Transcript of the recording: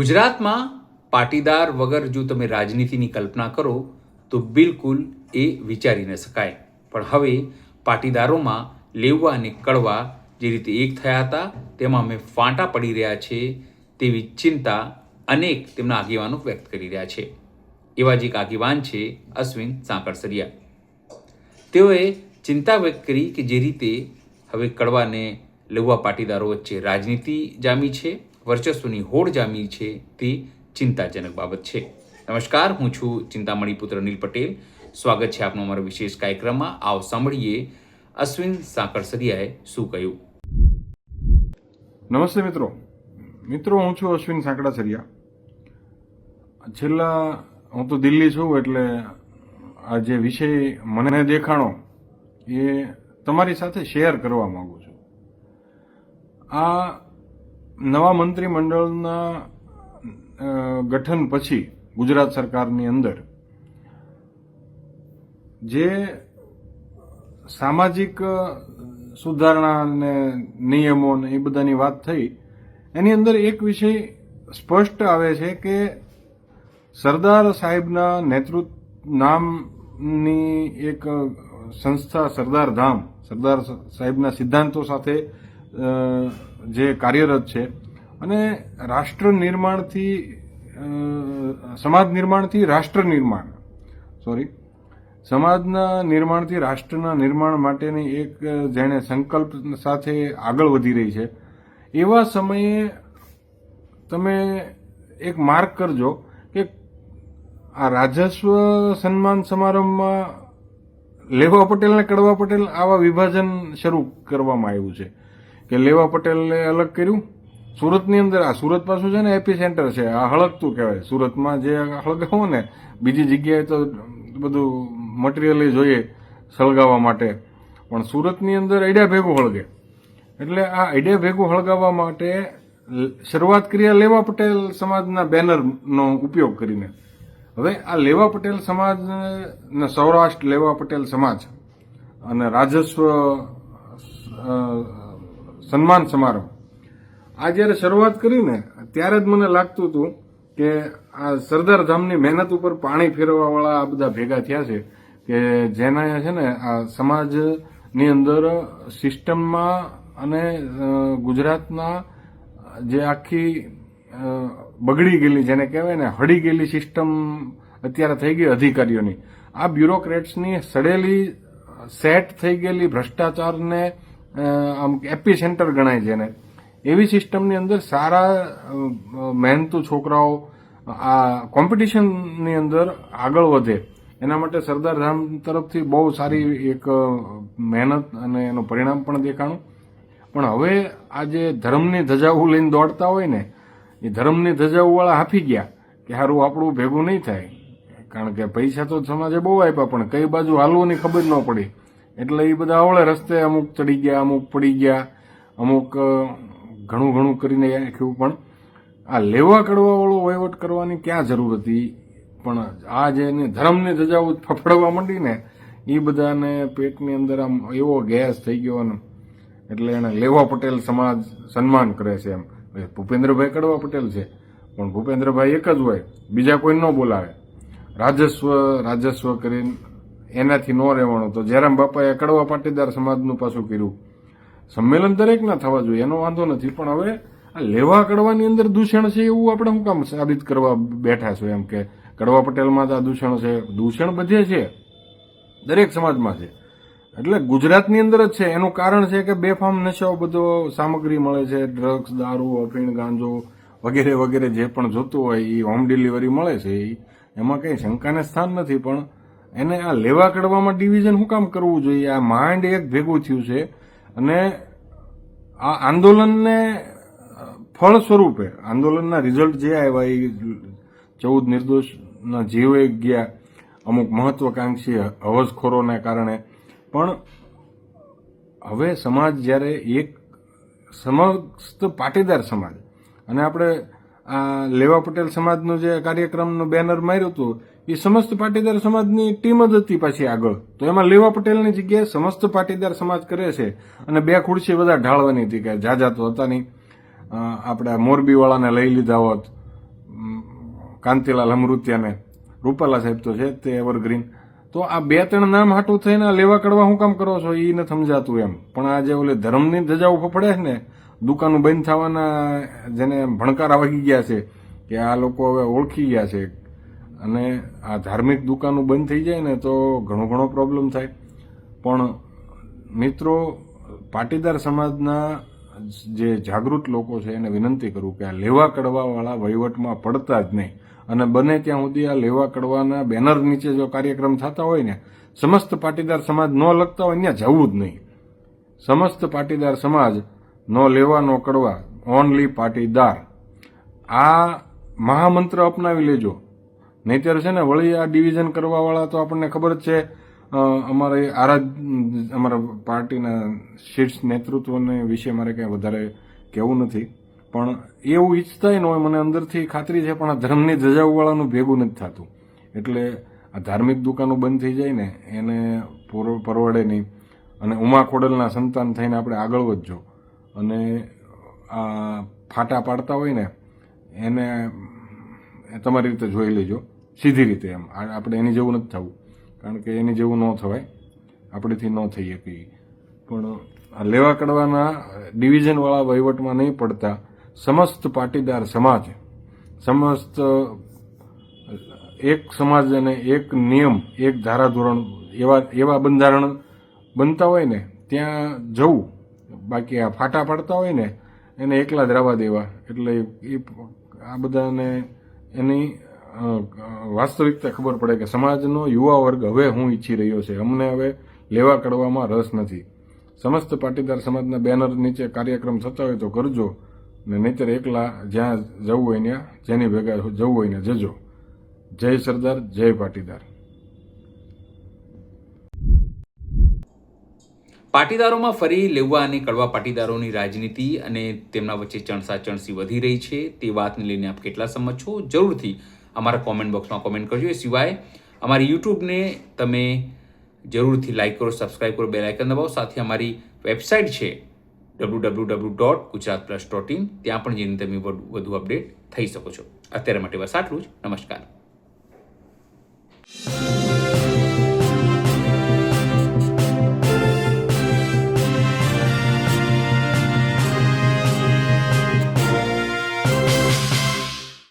ગુજરાતમાં પાટીદાર વગર જો તમે રાજનીતિની કલ્પના કરો, તો બિલકુલ એ વિચારી ન શકાય. પણ હવે પાટીદારોમાં લેવા અને કડવા જે રીતે એક થયા હતા, તેમાં અમે ફાંટા પડી રહ્યા છે તેવી ચિંતા અનેક તેમના આગેવાનો વ્યક્ત કરી રહ્યા છે. એવા જ એક આગેવાન છે અશ્વિન સાંકળસરિયા તેઓએ ચિંતા વ્યક્ત કરી કે જે રીતે હવે કડવાને લેવા પાટીદારો વચ્ચે રાજનીતિ જામી છે વર્ચસ્વની હોડ જામી છે તે ચિંતાજનક બાબત છે. નમસ્કાર, હું છું ચિંતામણી પુત્ર નીલ પટેલ. સ્વાગત છે આપનો અમારા વિશેષ કાર્યક્રમમાં. આવ સાંભળીએ અશ્વિન સાંકળસરિયાએ શું કહ્યું? નમસ્તે મિત્રો. મિત્રો, હું છું અશ્વિન સાંકળાસરિયા. છેલ્લા, હું તો દિલ્હી છું એટલે આ જે વિષય મને દેખાણો એ તમારી સાથે શેર કરવા માગું છું. આ નવા મંત્રીમંડળના ગઠન પછી ગુજરાત સરકારની અંદર જે સામાજિક સુધારણા અને નિયમો ને એ બધાની વાત થઈ, એની અંદર એક વિષય સ્પષ્ટ આવે છે કે સરદાર સાહેબના નેતૃત્વ, નામની એક સંસ્થા સરદાર ધામ, સરદાર સાહેબના સિદ્ધાંતો સાથે જે કાર્યરત છે. અને રાષ્ટ્ર નિર્માણથી સમાજ નિર્માણથી રાષ્ટ્ર નિર્માણ. સોરી સમાજના નિર્માણથી રાષ્ટ્રના નિર્માણ માટેની એક જેણે સંકલ્પ સાથે આગળ વધી રહી છે. એવા સમયે તમે એક માર્ક કરજો કે આ રાજસ્વ સન્માન સમારંભમાં લેવા પટેલ અને કડવા પટેલ આવા વિભાજન શરૂ કરવામાં આવ્યું છે. કે લેવા પટેલને અલગ કર્યું? સુરતની અંદર આ સુરત પાછું છે ને એપી સેન્ટર છે, આ હળગતું કહેવાય. સુરતમાં જે હળગાવો ને, બીજી જગ્યાએ તો બધું મટીરિયલ જોઈએ સળગાવવા માટે. પણ સુરતની અંદર આઈડિયા ભેગું હળગે. એટલે આ આઈડિયા ભેગું હળગાવવા માટે શરૂઆત કરી લેવા પટેલ સમાજના બેનરનો ઉપયોગ કરીને. હવે આ લેવા પટેલ સમાજ સૌરાષ્ટ્ર લેવા પટેલ સમાજ અને રાજસ્વ સન્માન સમારોહ. આ જ્યારે શરૂઆત કરી ને ત્યારે જ મને લાગતું હતું કે આ સરદાર ધામની મહેનત ઉપર પાણી ફેરવા વાળા આ બધા ભેગા થયા છે કે જેના છે ને આ સમાજની અંદર સિસ્ટમમાં અને ગુજરાતના જે આખી બગડી ગયેલી જેને કહેવાય ને, હળી ગયેલી સિસ્ટમ અત્યારે થઈ ગઈ અધિકારીઓની. આ બ્યુરોક્રેટ્સની સડેલી સેટ થઈ ગયેલી ભ્રષ્ટાચારને આમ એપી સેન્ટર ગણાય છે એને. એવી સિસ્ટમની અંદર સારા મહેનતુ છોકરાઓ, આ કોમ્પિટિશનની અંદર આગળ વધે. એના માટે સરદાર ધામ તરફથી બહુ સારી એક મહેનત અને એનું પરિણામ પણ દેખાણું. પણ હવે આ જે ધર્મની ધજાઓ લઈને દોડતા હોય ને, એ ધર્મની ધજાઓવાળા હાફી ગયા કે સારું આપણું ભેગું નહીં થાય. કારણ કે પૈસા તો સમાજે બહુ આપ્યા, પણ કઈ બાજુ હાલવું ખબર ન પડી. એટલે એ બધા આવડે. રસ્તે અમુક ચડી ગયા, અમુક પડી ગયા, અમુક ઘણું ઘણું કરીને રાખ્યું પણ આ લેવા કડવાવાળો વહીવટ કરવાની ક્યાં જરૂર હતી? પણ આ જે એને ધર્મને ધજાઓ ફફડવા માંડી ને એ બધાને પેટની અંદર આમ એવો ગેસ થઈ ગયો ને એટલે એને લેવા પટેલ સમાજ સન્માન કરે છે એમ. ભૂપેન્દ્રભાઈ કડવા પટેલ છે, પણ ભૂપેન્દ્રભાઈ એક જ હોય, બીજા કોઈ ન બોલાવે. રાજસ્વ રાજસ્વ કરીને એનાથી ન રહેવાનું. તો જયરામ બાપાએ કડવા પાટીદાર સમાજનું પાછું કર્યું, સંમેલન દરેકના થવા જોઈએ, એનો વાંધો નથી. પણ હવે આ લેવા કડવાની અંદર દૂષણ છે એવું આપણે શું કામ સાબિત કરવા બેઠા છો એમ કે કડવા પટેલમાં તો આ દૂષણ છે? દૂષણ બધે છે. દરેક સમાજમાં છે. એટલે ગુજરાતની અંદર જ છે. એનું કારણ છે કે બેફામ નશાઓ બધો સામગ્રી મળે છે. ડ્રગ્સ, દારૂ, અફીણ, ગાંજો વગેરે વગેરે જે પણ જોતું હોય એ હોમ ડિલિવરી મળે છે. એમાં કંઈ શંકાને સ્થાન નથી. પણ એને આ લેવા કડવામાં ડિવિઝન શું કામ કરવું જોઈએ? આ માઇન્ડ એક ભેગું થયું છે અને આ આંદોલનને ફળ સ્વરૂપે, આંદોલનના રિઝલ્ટ જે આવ્યા એ ચૌદ નિર્દોષના જીવ ગયા. અમુક મહત્વકાંક્ષી હવસખોરોને કારણે. પણ હવે સમાજ જ્યારે એક સમસ્ત પાટીદાર સમાજ, અને આપણે આ લેવા પટેલ સમાજનું જે કાર્યક્રમનું બેનર માર્યું હતું એ સમસ્ત પાટીદાર સમાજની ટીમ જ હતી પાછી આગળ. તો એમાં લેવા પટેલની જગ્યાએ સમસ્ત પાટીદાર સમાજ કરે છે અને બે ખુરશી બધા ઢાળવાની હતી કે જાજા તો હતા નહીં. આપણા મોરબીવાળાને લઈ લીધા હોત કાંતિલાલ અમૃત્યાને. રૂપાલા સાહેબ તો છે તે એવરગ્રીન તો આ બે ત્રણ નામ હાટું થઈને લેવા કડવા હું કામ કરો છો એ નથી સમજાતું એમ. પણ આ જે ઓલે ધર્મની ધજાઓ ફફડે છે ને દુકાનો બંધ થવાના જેને ભણકારા વાગી ગયા છે, કે આ લોકો હવે ઓળખી ગયા છે. અને આ ધાર્મિક દુકાનો બંધ થઈ જાય ને તો ઘણો ઘણો પ્રોબ્લેમ થાય. પણ મિત્રો, પાટીદાર સમાજના જે જાગૃત લોકો છે, એને વિનંતી કરું કે આ લેવા કડવાવાળા વહીવટમાં પડતા જ નહીં. અને બને ત્યાં સુધી આ લેવા કડવાના બેનર નીચે જો કાર્યક્રમ થતા હોય ને, સમસ્ત પાટીદાર સમાજ ન લગતા હોય, ત્યાં જવું જ નહીં. સમસ્ત પાટીદાર સમાજ નો લેવા નો કડવા ઓનલી પાટીદાર. આ મહામંત્ર અપનાવી લેજો. નહીતર છે ને, વળી આ ડિવિઝન કરવાવાળા તો આપણને ખબર જ છે અમારે આરાધ, અમારા પાર્ટીના શીર્ષ નેતૃત્વને વિશે મારે કંઈ વધારે કહેવું નથી. પણ એવું ઈચ્છતાય ન હોય, મને અંદરથી ખાતરી છે, પણ આ ધર્મની ધજાવવાળાનું ભેગું નથી થતું. એટલે આ ધાર્મિક દુકાનો બંધ થઈ જાય ને, એને પૂરો- પરવડે નહીં. અને ઉમા ખોડલના સંતાન થઈને આપણે આગળ વધજો. અને આ ફાટા પાડતા હોય ને, એને તમારી રીતે જોઈ લેજો. સીધી રીતે એમ. આપણે એની જેવું નથી થવું. કારણ કે એની જેવું ન થવાય. આપણેથી ન થઈ શકીએ પણ લેવા કડવાના ડિવિઝનવાળા વહીવટમાં નહીં પડતા સમસ્ત પાટીદાર સમાજ, સમસ્ત એક સમાજ અને એક નિયમ, એક ધારાધોરણ એવા એવા બંધારણ બનતા હોય ને, ત્યાં જવું. બાકી આ ફાટા પાડતા હોય ને, એને એકલા જ રવા દેવા. એટલે એ આ બધાને એની વાસ્તવિકતા ખબર પડે કે સમાજનો યુવા વર્ગ હવે હું ઈચ્છી રહ્યો છે. અમને હવે લેવા કડવામાં રસ નથી. સમસ્ત પાટીદાર સમાજના બેનર નીચે કાર્યક્રમ થતા હોય તો કરજો, ને નહીતર એકલા જ્યાં જવું હોય ત્યાં જેની ભેગા જવું હોય ને જજો. જય સરદાર, જય પાટીદાર. પાટીદારોમાં ફરી લેવા અને કડવા પાટીદારોની રાજનીતિ અને તેમના વચ્ચે ચણસાચણસી વધી રહી છે, તે વાતને લઈને આપ કેટલા સંમત છો? જરૂરથી અમારા કોમેન્ટ બોક્સમાં કોમેન્ટ કરજો. એ સિવાય, અમારી યુટ્યુબને તમે જરૂરથી લાઇક કરો સબસ્ક્રાઇબ કરો બેલ આઇકન દબાવો. સાથે અમારી વેબસાઇટ છે W W W dot Gujarat plus dot in ત્યાં પણ જઈને તમે વધુ અપડેટ થઈ શકો છો. અત્યારે માટે બસ આટલું જ. નમસ્કાર.